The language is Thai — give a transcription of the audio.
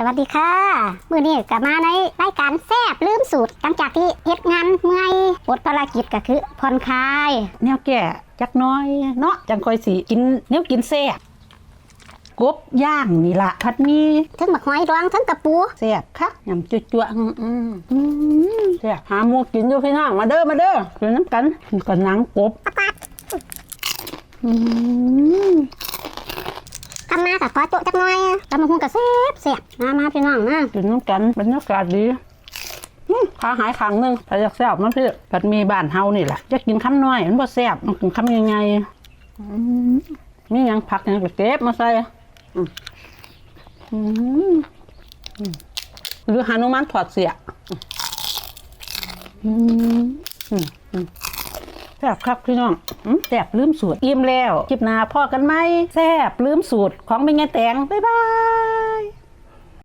สวัสดีค่ะมื้อนี้กลับมาในรายการแซบลืมสูตรหลังจากที่เฮ็ดงานเมื่อยปลดภารกิจก็คือผ่อนคลาย แนวแก่จักหน้อยเนาะจังค่อยสิกินแนวกินแซ่บกบย่างนี่ละผัดหมีทั้งบักหอยดองทั้งกระปูแซ่บคักยำจั่วๆอืมอืมอืมแซ่บหาหมูกินอยู่พี่น้องมาเด้อมาเด้อกินน้ำกันกินกับหนังกบอืมทำมากับขอโจ๊ะจักหน่อยตำบักหุ่งก็แซ่บแซ่บ มามาพี่น้องมากินน้ำกันบรรยากาศดีอืมขาหายครั้งหนึงไปอยากแซ่บมันพี่ผัดหมีบ้านเฮานี่แหละจะกินคำน้อยมันบ่แซ่บมันกินคำใหญ่ๆอืมมีหยังผักหยังก็เก็บมาใส่อืมอืมอืมหรือหานุมานถอดเสียอืมอืมอืมแซ่บครับพี่น้องอืมแซ่บลืมสูตรอิ่มแล้วคลิปหน้าพ่อกันไหมแซ่บลืมสูตรของเป็นไงแตงบ๊ายบาย